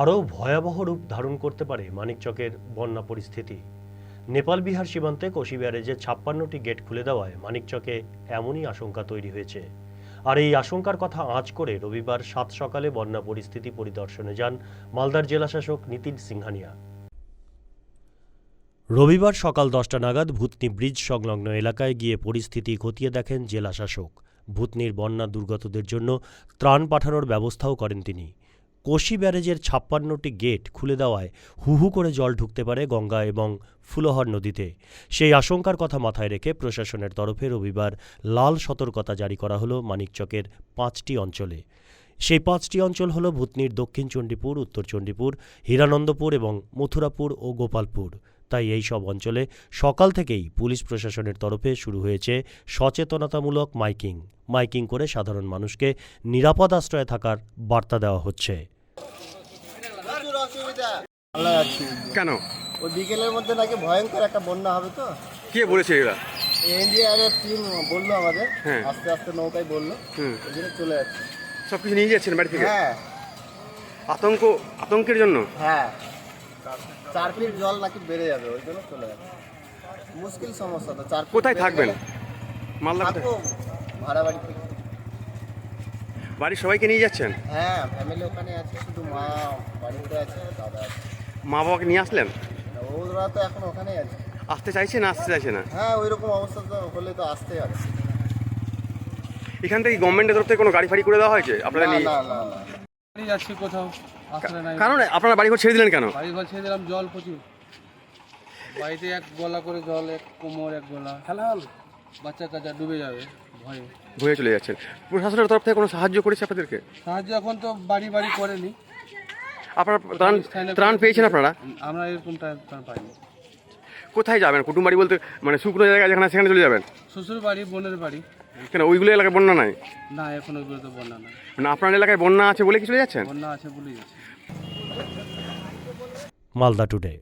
আরও ভয়াবহ রূপ ধারণ করতে পারে মানিকচকের বন্যা পরিস্থিতি। নেপাল বিহার সীমান্তে কোশি ব্যারেজের ছাপ্পান্নটি গেট খুলে দেওয়ায় মানিকচকে এমনই আশঙ্কা তৈরি হয়েছে। আর এই আশঙ্কার কথা আঁচ করে রবিবার সাত সকালে বন্যা পরিস্থিতি পরিদর্শনে যান মালদার জেলাশাসক নীতিন সিংহানিয়া। রবিবার সকাল দশটা নাগাদ ভূতনি ব্রিজ সংলগ্ন এলাকায় গিয়ে পরিস্থিতি খতিয়ে দেখেন জেলাশাসক। ভূতনির বন্যা দুর্গতদের জন্য ত্রাণ পাঠানোর ব্যবস্থাও করেন তিনি। কোশি ব্যারেজের ছাপ্পান্নটি গেট খুলে দেওয়ায় হু হু করে জল ঢুকতে পারে গঙ্গা এবং ফুলহর নদীতে। সেই আশঙ্কার কথা মাথায় রেখে প্রশাসনের তরফে রবিবার লাল সতর্কতা জারি করা হলো মানিকচকের পাঁচটি অঞ্চলে। সেই পাঁচটি অঞ্চল হল ভূতনির দক্ষিণ চণ্ডীপুর, উত্তর চণ্ডীপুর, হীরানন্দপুর এবং মথুরাপুর ও গোপালপুর। তাই এই সব অঞ্চলে সকাল থেকেই পুলিশ প্রশাসনের তরফে শুরু হয়েছে সচেতনতামূলক মাইকিং। মাইকিং করে সাধারণ মানুষকে নিরাপদ আশ্রয়ে থাকার বার্তা দেওয়া হচ্ছে। অসুবিধা? ভালো আছি। কেন? ওই বিকেলের মধ্যে নাকি ভয়ঙ্কর একটা বন্যা হবে তো। কে বলেছে এরা? এনডিআরএফ টিম বলল আমাদের হ্যাঁ। আস্তে আস্তে নৌকায় বলল হুম। ওই জন্য চলে যাচ্ছে। সব কিছু নিয়ে যাচ্ছেন বাড়ি থেকে? হ্যাঁ। আতঙ্ক আতঙ্কের জন্য? হ্যাঁ। চার ফিট জল নাকি বেড়ে যাবে ওই জন্য চলে যাচ্ছে। মুশকিল সমস্যা তো চার কোথায় বেড়ে থাকবেন? গেলে মালদা কোথায়? থাকব ভাড়া বাড়ি থেকে। বাড়ির সবাইকে নিয়ে যাচ্ছেন? হ্যাঁ ফ্যামিলি ওখানে আছে শুধু মা বাড়িতে আছে দাদা আছে। মা বাবাকে নিয়ে আসলেন? ওরা তো এখন ওখানেই আছে। আসতে চাইছে না আসতে চাইছে না? হ্যাঁ ওই রকম অবস্থা তো হলে তো আসতেই হবে। এখান থেকে গভর্নমেন্টের তরফ থেকে কোনো গাড়ি ফাড়ি করে দেওয়া হয়েছে? আপনারা নিয়ে না না না। বাড়ি যাচ্ছি কোথাও আশ্রয় নাই। কারণ আপনারা বাড়ি ঘর ছেড়ে দিলেন কেন? বাড়ি ঘর ছেড়ে দিলাম জল প্রচুর। বাড়িতে এক গলা করে জল এক কোমর এক গলা। হেলাল বাচ্চা কাচ্চা ডুবে যাবে ভয়ে। ভয়ে চলে যাচ্ছেন প্রশাসনের তরফ থেকে কোনো সাহায্য করেছে আপনাদেরকে? সাহায্য এখন তো বাড়ি বাড়ি করেনি। আপনারা ত্রাণ ত্রাণ পেয়েছেন আপনারা? আমরা এরকম টাইম টাইম পাইনি। কোথায় যাবেন? কুটুম বাড়ি বলতে মানে শুকনো জায়গা যেখানে সেখানে চলে যাবেন? শ্বশুর বাড়ি বোনের বাড়ি। কেন ওইগুলো এলাকায় বন্যা নাই? না এখন ওইগুলো তো বন্যা নাই। মানে আপনার এলাকায় বন্যা আছে বলে কি চলে যাচ্ছেন? বন্যা আছে বলেই আছে মালদা টুডে।